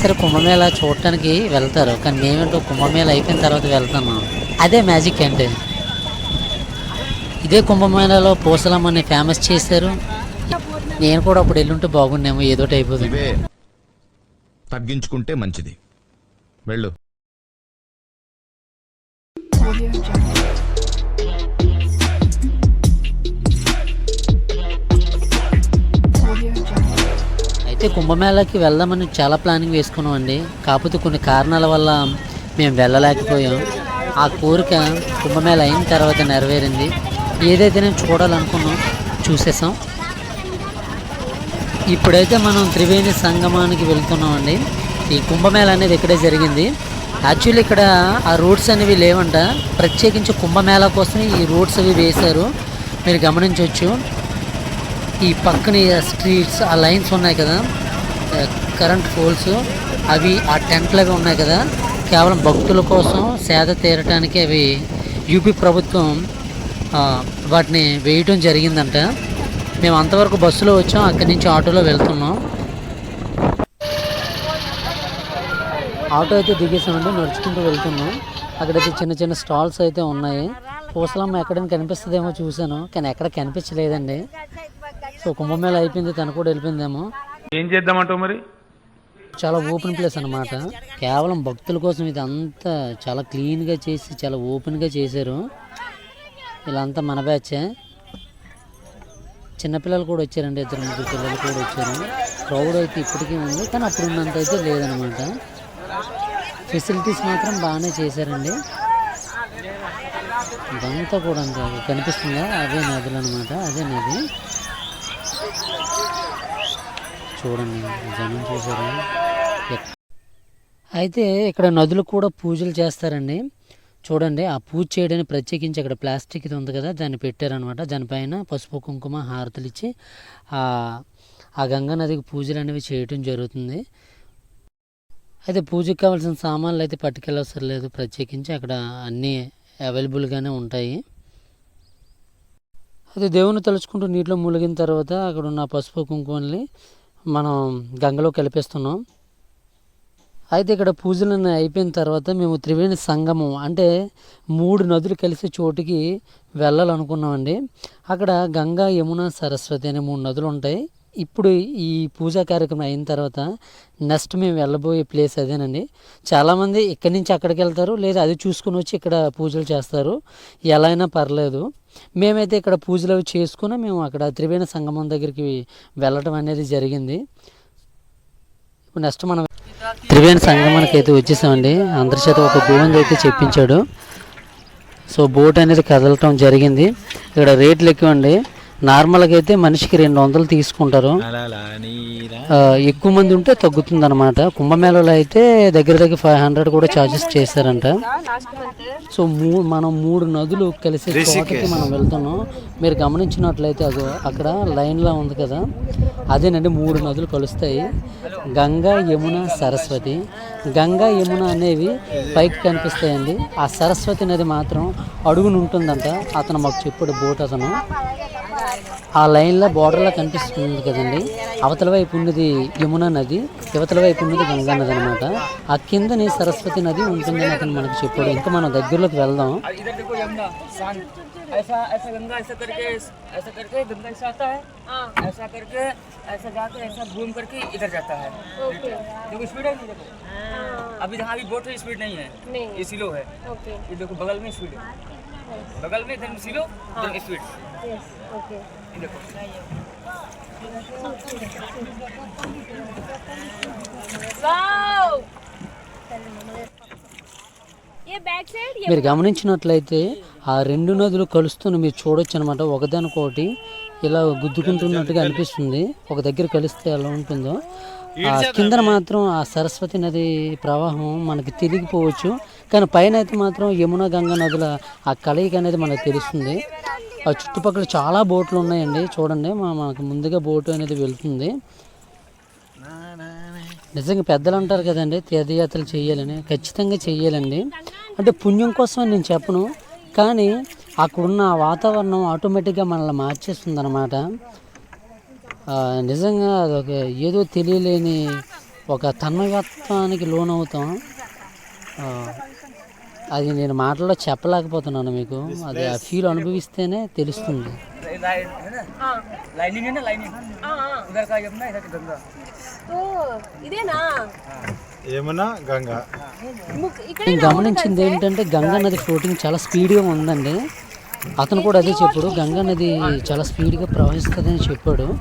చేస్తారు. కుంభమేళ చూడటానికి వెళ్తారు. కానీ మేమేంటో కుంభమేళ అయిపోయిన తర్వాత వెళ్తాము. అదే మ్యాజిక్ అంటే ఇదే కుంభమేళలో పూసలమ్మని ఫేమస్ చేశారు. నేను కూడా అప్పుడు వెళ్ళుంటే బాగుండేమో ఏదోటి అయిపోతుంది తగ్గించుకుంటే మంచిది. వెళ్ళు. అయితే కుంభమేళాకి వెళ్దామని చాలా ప్లానింగ్ వేసుకున్నాం అండి కాకపోతే కొన్ని కారణాల వల్ల మేము వెళ్ళలేకపోయాం. ఆ కోరిక కుంభమేళ అయిన తర్వాత నెరవేరింది. ఏదైతే నేను చూడాలనుకున్నాం చూసేసాం ఇప్పుడైతే మనం త్రివేణి సంగమానికి వెళ్తున్నామండి. ఈ కుంభమేళ అనేది ఇక్కడే జరిగింది. యాక్చువల్లీ ఇక్కడ ఆ రూట్స్ అనేవి లేవంట. ప్రత్యేకించి కుంభమేళా కోసం ఈ రూట్స్ అవి వేశారు. మీరు గమనించవచ్చు. ఈ పక్కన స్ట్రీట్స్ ఆ లైన్స్ ఉన్నాయి కదా కరెంట్ పోల్స్ అవి ఆ టెంట్లుగా ఉన్నాయి కదా కేవలం భక్తుల కోసం సేద తీరటానికి అవి యూపీ ప్రభుత్వం వాటిని వేయటం జరిగిందంట. మేము అంతవరకు బస్సులో వచ్చాం అక్కడి నుంచి ఆటోలో వెళ్తున్నాం. ఆటో అయితే దిగేసామండి నడుచుకుంటూ వెళ్తున్నాం. అక్కడైతే చిన్న చిన్న స్టాల్స్ అయితే ఉన్నాయి. పూసలమ్మ ఎక్కడైనా కనిపిస్తుందేమో చూశాను కానీ ఎక్కడ కనిపించలేదండి. సో కుంభమేళ అయిపోయింది తను కూడా వెళ్ళిపోయిందేమో. ఏం చేద్దామంటావు మరి? చాలా ఓపెన్ ప్లేస్ అన్నమాట. కేవలం భక్తుల కోసం ఇది అంతా చాలా క్లీన్గా చేసి చాలా ఓపెన్గా చేశారు. ఇలా అంతా మన బ్యాచే. చిన్నపిల్లలు కూడా వచ్చారండి ఇద్దరు ముగ్గురు పిల్లలు కూడా వచ్చారు. క్రౌడ్ అయితే ఇప్పటికీ ఉంది కానీ అప్పుడు ఉన్నంత అయితే లేదనమాట ఫెసిలిటీస్ మాత్రం బాగానే చేశారండి. ఇదంతా కూడా అంతే కనిపిస్తుందా? అదే నదులు అనమాట అదే నది. చూడండి జనం చూసారా? అయితే ఇక్కడ నదులు కూడా పూజలు చేస్తారండి. చూడండి ఆ పూజ చేయడానికి ప్రత్యేకించి అక్కడ ప్లాస్టిక్ ఇది ఉంది కదా దాన్ని పెట్టారనమాట దానిపైన పసుపు కుంకుమ హారతులు ఇచ్చి ఆ ఆ గంగా నదికి పూజలు అనేవి చేయటం జరుగుతుంది. అయితే పూజకి కావాల్సిన సామాన్లు అయితే పట్టుకెళ్ళవసరం లేదు. ప్రత్యేకించి అక్కడ అన్నీ అవైలబుల్గానే ఉంటాయి. అయితే దేవుని తలుచుకుంటూ నీటిలో మునిగిన తర్వాత అక్కడ ఉన్న పసుపు కుంకుమల్ని మనం గంగలో కలిపేస్తున్నాం. అయితే ఇక్కడ పూజలు అయిపోయిన తర్వాత మేము త్రివేణి సంగమం అంటే మూడు నదులు కలిసే చోటుకి వెళ్ళాలనుకున్నామండి. అక్కడ గంగా యమున సరస్వతి అనే మూడు నదులు ఉంటాయి. ఇప్పుడు ఈ పూజా కార్యక్రమం అయిన తర్వాత నెక్స్ట్ మేము వెళ్ళబోయే ప్లేస్ అదేనండి. చాలామంది ఇక్కడి నుంచి అక్కడికి వెళ్తారు లేదా అది చూసుకుని వచ్చి ఇక్కడ పూజలు చేస్తారు. ఎలా అయినా పర్లేదు. మేమైతే ఇక్కడ పూజలు అవి చేసుకుని మేము అక్కడ త్రివేణి సంగమం దగ్గరికి వెళ్ళటం అనేది జరిగింది. ఇప్పుడు నెక్స్ట్ మనం త్రివేణి సంగమానికి అయితే వచ్చేసామండి. అందరి చేత ఒక భూమిని అయితే చెప్పించాడు. సో బోట్ అనేది కదలటం జరిగింది. ఇక్కడ రేట్లు ఎక్కువండి. నార్మల్గా అయితే మనిషికి రెండు వందలు తీసుకుంటారు ఎక్కువ మంది ఉంటే తగ్గుతుంది అనమాట కుంభమేళలో అయితే దగ్గర దగ్గర ఫైవ్ హండ్రెడ్ కూడా ఛార్జెస్ చేశారంట. సో మూ మనం మూడు నదులు కలిసే చోటకి మనం వెళ్తున్నాం. మీరు గమనించినట్లయితే అది అక్కడ లైన్లో ఉంది కదా. అదేనండి మూడు నదులు కలుస్తాయి. గంగా యమున సరస్వతి. గంగా యమున అనేవి పైకి కనిపిస్తాయండి. ఆ సరస్వతి నది మాత్రం అడుగున ఉంటుందంట. అతను మాకు చెప్పాడు బోట్ అతను. ఆ లైన్లో బోర్డర్లో కనిపిస్తుంది కదండి అవతల వైపు ఉన్నది యమున నది యువతల వైపు ఉన్నది గంగా నది అనమాట ఆ కిందని సరస్వతి నది ఉంటుందని అతను మనకు చెప్పాడు ఇంకా మనం దగ్గరలోకి వెళ్దాం इधर देखो यमुना शांत ऐसा ऐसा गंगा ऐसा करके ऐसा करके गंगा ऐसा आता है ऐसा करके ऐसा जाके ऐसा घूम करके इधर जाता है देखो स्पीड है नहीं देखो अभी जहाँ भी बोट है स्पीड नहीं है ये सिलो है ये देखो बगल में स्पीड है बगल में इधर सिलो इधर स्पीड ये देखो ये बैक साइड ये మీరు గమనించినట్లయితే ఆ రెండు నదులు కలుస్తున్న మీరు చూడొచ్చు అనమాట ఒకదానికొకటి ఇలా గుద్దుకుంటున్నట్టుగా అనిపిస్తుంది ఒక దగ్గర కలిస్తే ఎలా ఉంటుందో ఆ కిందన మాత్రం ఆ సరస్వతి నది ప్రవాహం మనకి తిరిగిపోవచ్చు. కానీ పైన అయితే మాత్రం యమున గంగా నదుల ఆ కలయిక అనేది మనకు తెలుస్తుంది. ఆ చుట్టుపక్కల చాలా బోట్లు ఉన్నాయండి. చూడండి మా మనకు ముందుగా బోటు అనేది వెళ్తుంది. నిజంగా పెద్దలు అంటారు కదండి తీర్థయాత్రలు చేయాలని ఖచ్చితంగా చెయ్యాలండి అంటే పుణ్యం కోసం నేను చెప్పను. కానీ అక్కడున్న వాతావరణం ఆటోమేటిక్గా మనల్ని మార్చేస్తుంది అనమాట నిజంగా అదొక ఏదో తెలియలేని ఒక తన్మయత్వానికి లోనవుతాం. అది నేను మాటల్లో చెప్పలేకపోతున్నాను మీకు. అది ఆ ఫీల్ అనుభవిస్తేనే తెలుస్తుంది. నేను గమనించింది ఏంటంటే గంగా నది ఫ్లోటింగ్ చాలా స్పీడ్గా ఉందండి. అతను కూడా అదే చెప్పాడు గంగా నది చాలా స్పీడ్గా ప్రవహిస్తుందని చెప్పాడు.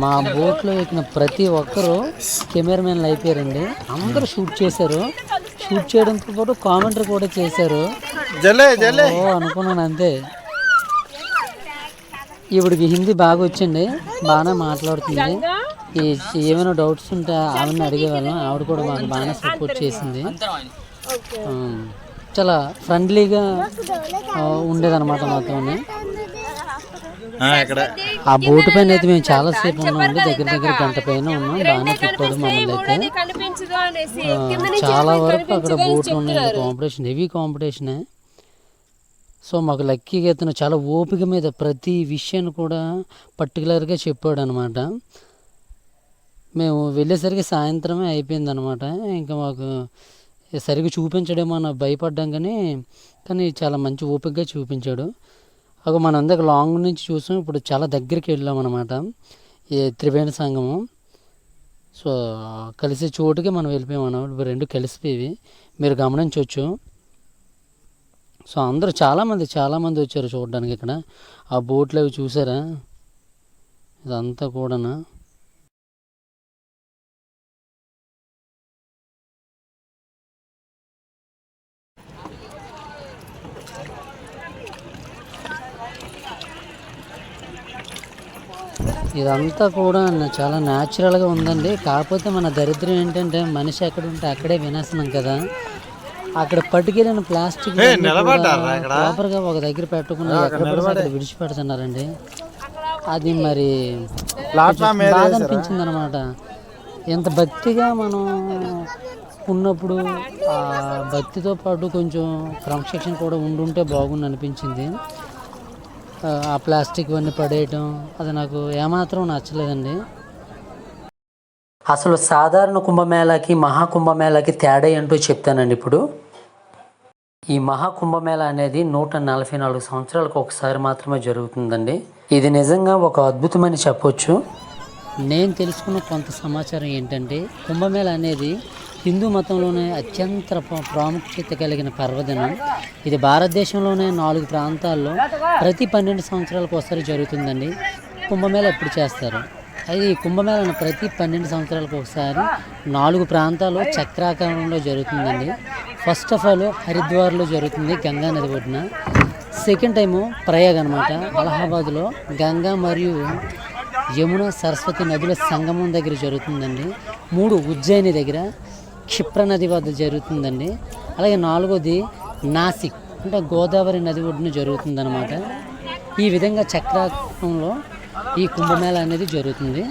మా బోట్లో ఎక్కిన ప్రతి ఒక్కరూ కెమెరామెన్లు అయిపోయారండి. అందరూ షూట్ చేశారు. షూట్ చేయడంతో పాటు కామెంటరీ కూడా చేశారు. ఓ అనుకున్నాను అంతే. ఇవిడికి హిందీ బాగా వచ్చింది. బాగానే మాట్లాడుతుంది. ఏమైనా డౌట్స్ ఉంటే ఆవిడని అడిగేవాళ్ళం. ఆవిడ కూడా మాకు బాగానే సపోర్ట్ చేసింది. చాలా ఫ్రెండ్లీగా ఉండేదన్నమాట మాతో ఇక్కడ ఆ బోటు పైన అయితే మేము చాలాసేపు ఉన్నామండి దగ్గర దగ్గర గంట పైన ఉన్నాం. బాగానే తిప్పాడు మమ్మల్ని అయితే కనిపించదు అనేసి. ఆ, చాలా వరకు అక్కడ బోట్లు ఉన్నాయి. కాంపిటీషన్ హెవీ కాంపిటీషనే సో మాకు లక్కీగా ఇతను చాలా ఓపిక మీద ప్రతి విషయాన్ని కూడా పర్టికులర్గా చెప్పాడు అనమాట మేము వెళ్ళేసరికి సాయంత్రమే అయిపోయింది అనమాట ఇంకా మాకు సరిగ్గా చూపించడేమో అని భయపడ్డాం కానీ కానీ చాలా మంచి ఓపికగా చూపించాడు. ఒక మనం అందరికి లాంగ్ నుంచి చూసాం ఇప్పుడు చాలా దగ్గరికి వెళ్ళాం అనమాట ఈ త్రివేణి సంగమం. సో కలిసే చోటుకి మనం వెళ్ళిపోయాం అన్నమాట. ఇప్పుడు రెండు కలిసిపోయి మీరు గమనించవచ్చు సో అందరూ చాలామంది చాలామంది వచ్చారు చూడడానికి ఇక్కడ. ఆ బోట్లు అవి చూసారా? ఇదంతా కూడానా? ఇదంతా కూడా చాలా న్యాచురల్గా ఉందండి. కాకపోతే మన దరిద్రం ఏంటంటే మనిషి ఎక్కడ ఉంటే అక్కడే వినాశనం కదా. అక్కడ పట్టుకెళ్ళిన ప్లాస్టిక్? ప్రాపర్గా ఒక దగ్గర పెట్టకుండా ఎక్కడ పడితే అక్కడ విడిచిపెడుతున్నారండి. అది మరి బాధ అనిపించింది అనమాట ఎంత భక్తిగా మనం ఉన్నప్పుడు ఆ భక్తితో పాటు కొంచెం క్రమశిక్షణ కూడా ఉండుంటే బాగుంది అనిపించింది. ఆ, ప్లాస్టిక్ అన్నీ పడేయటం అది నాకు ఏమాత్రం నచ్చలేదండి. అసలు సాధారణ కుంభమేళాకి మహాకుంభమేళాకి తేడా ఏంటో చెప్తానండి ఇప్పుడు. ఈ మహాకుంభమేళ అనేది నూట నలభై నాలుగు సంవత్సరాలకు ఒకసారి మాత్రమే జరుగుతుందండి. ఇది నిజంగా ఒక అద్భుతమని చెప్పొచ్చు. నేను తెలుసుకున్న కొంత సమాచారం ఏంటంటే కుంభమేళ అనేది హిందూ మతంలోనే అత్యంత ప్రాముఖ్యత కలిగిన పర్వదినం. ఇది భారతదేశంలోనే నాలుగు ప్రాంతాల్లో ప్రతి పన్నెండు సంవత్సరాలకు ఒకసారి జరుగుతుందండి. కుంభమేళ ఎప్పుడు చేస్తారు? అది కుంభమేళను ప్రతి పన్నెండు సంవత్సరాలకు ఒకసారి నాలుగు ప్రాంతాల్లో చక్రాకారంలో జరుగుతుందండి. ఫస్ట్ ఆఫ్ ఆల్ హరిద్వార్లో జరుగుతుంది గంగా నది ఒడ్డున. సెకండ్ టైము ప్రయాగ్ అనమాట అలహాబాద్లో గంగా మరియు యమున సరస్వతి నదుల సంగమం దగ్గర జరుగుతుందండి. మూడు ఉజ్జయిని దగ్గర క్షిప్ర నది వద్ద జరుగుతుందండి. అలాగే నాలుగోది నాసిక్ అంటే గోదావరి నది ఒడ్డున జరుగుతుందన్నమాట. ఈ విధంగా చక్రాకంలో ఈ కుంభమేళ అనేది జరుగుతుంది.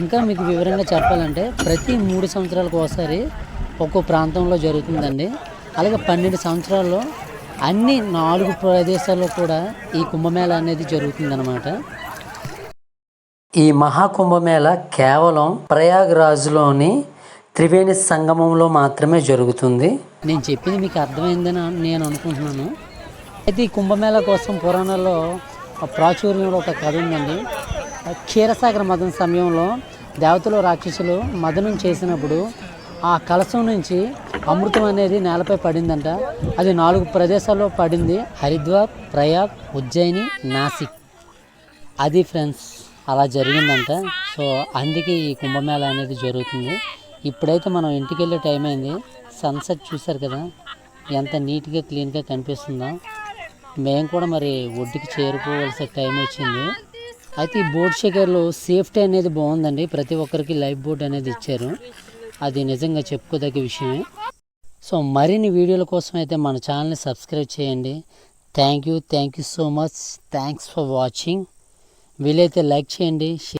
ఇంకా మీకు వివరంగా చెప్పాలంటే ప్రతి మూడు సంవత్సరాలకు ఒకసారి ఒక్కో ప్రాంతంలో జరుగుతుందండి. అలాగే పన్నెండు సంవత్సరాల్లో అన్ని నాలుగు ప్రదేశాల్లో కూడా ఈ కుంభమేళ అనేది జరుగుతుందన్నమాట. ఈ మహాకుంభమేళ కేవలం ప్రయాగ్రాజ్లోని త్రివేణి సంగమంలో మాత్రమే జరుగుతుంది. నేను చెప్పింది మీకు అర్థమైందని నేను అనుకుంటున్నాను. అయితే ఈ కుంభమేళ కోసం పురాణాల్లో ప్రాచుర్యంలో ఒక కథ ఉందండి. క్షీరసాగర మదన సమయంలో దేవతలు రాక్షసులు మదనం చేసినప్పుడు ఆ కలశం నుంచి అమృతం అనేది నేలపై పడిందంట. అది నాలుగు ప్రదేశాల్లో పడింది. హరిద్వార్ ప్రయాగ్ ఉజ్జయిని నాసిక్. అది ఫ్రెండ్స్. అలా జరిగిందంట. సో అందుకే ఈ కుంభమేళ అనేది జరుగుతుంది. ఇప్పుడైతే మనం ఇంటికి వెళ్ళే టైం అయింది. సన్సెట్ చూశారు కదా? ఎంత నీట్గా క్లీన్గా కనిపిస్తుందో. మేము కూడా మరి ఒడ్డుకి చేరుకోవాల్సిన టైం వచ్చింది. అయితే ఈ బోట్ షికార్లో సేఫ్టీ అనేది బాగుందండి. ప్రతి ఒక్కరికి లైఫ్ బోట్ అనేది ఇచ్చారు. అది నిజంగా చెప్పుకోదగ్గ విషయమే. సో మరిన్ని వీడియోల కోసం అయితే మన ఛానల్ని సబ్స్క్రైబ్ చేయండి. Thank you. Thank you so much. Thanks for watching. వీలైతే లైక్ చేయండి